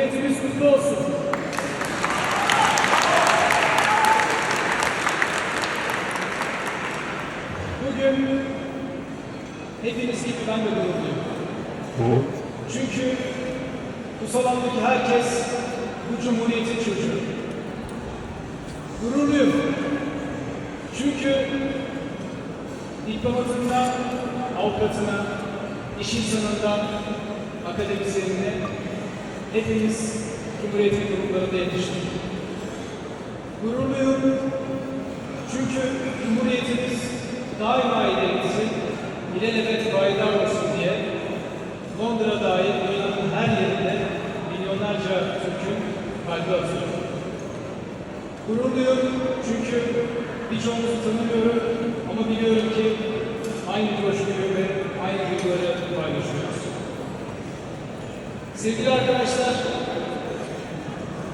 Cumhuriyetimiz kutlu olsun. Bugün hepiniz gibi ben de gururluyum. Çünkü bu salondaki herkes bu cumhuriyetin çocuğu. Gururluyum. Çünkü diplomatından avukatına, iş insanından akademisyenine hepimiz Cumhuriyet'in kurumlarında yetiştik. Gururluyum. Çünkü Cumhuriyetimiz daima ilerisi, ilelebet baydar olsun diye Londra dahil dünyanın her yerinde milyonlarca Türk'ün kalbi atıyor. Gururluyum çünkü birçoğumuzu tanımıyorum ama biliyorum Sevgili arkadaşlar,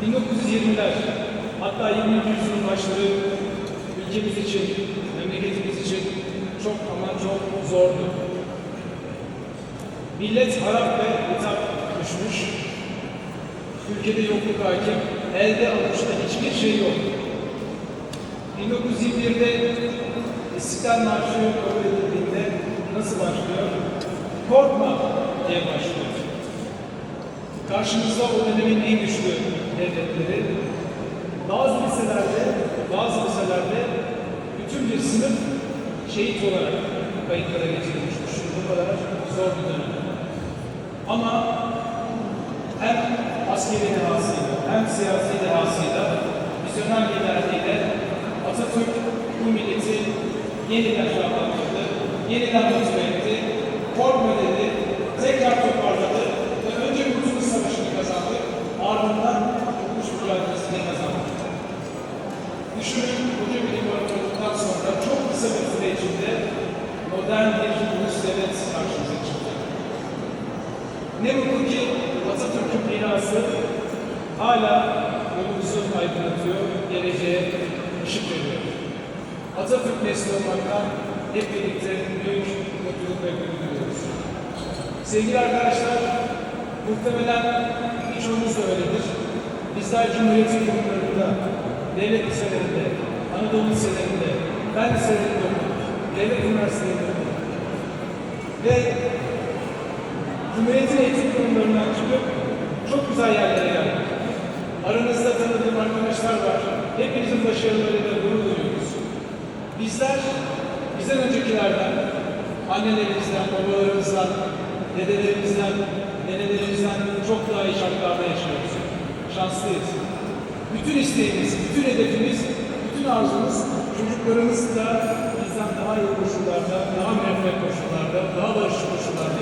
1920'ler, hatta 20. yüzyılın başları ülkemiz için, memleketimiz için çok ama çok zordu. Millet harap ve hitap düşmüş, ülkede yokluk hakim, elde avuçta hiçbir şey yok. 1921'de İstiklal Marşı kabul edildiğinde nasıl başlıyor? Korkma diye başlıyor. Karşımızda o dönemin en güçlü devletleri. Bazı liselerde, bazı liselerde bütün bir sınıf şehit olarak kayıtlara geçirilmiştir. Bu kadar zor bir dönem. Ama hem askeri dehasıyla hem siyasi dehasıyla vizyoner liderliğiyle Atatürk bu milleti yeniden şahlandırdı, yeniden motive Koca bir imparatorluktan sonra çok kısa bir süre içinde modern bir ulus devlet karşımıza çıktı. Ne mutlu ki Atatürk'ün binası hala yolumuzu aydınlatıyor, geleceğe ışık veriyor. Atatürk nesli olmaktan hep birlikte büyük mutluluk ve gurur duyuyoruz. Sevgili arkadaşlar, muhtemelen birçoğunuz da öyledir. Bizler Cumhuriyet'in kurumlarında, devlet liselerinde, Anadolu liselerinde, fen liselerinde okuduk, devlet üniversitelerinde okuduk. Ve Cumhuriyet'in eğitim kurumlarından çıkıp çok güzel yerlere geldik. Aranızda tanıdığım arkadaşlar var. Hepinizin başarılarıyla gurur duyuyoruz. Bizler, bizden öncekilerden, annelerimizden, babalarımızdan, dedelerimizden, nenelerimizden çok daha iyi şartlarda yaşıyoruz. Şanslıyız. Bütün isteğimiz, bütün hedefimiz, bütün arzumuz çocuklarımız da bizden daha iyi koşullarda, daha müreffeh koşullarda, daha barışçı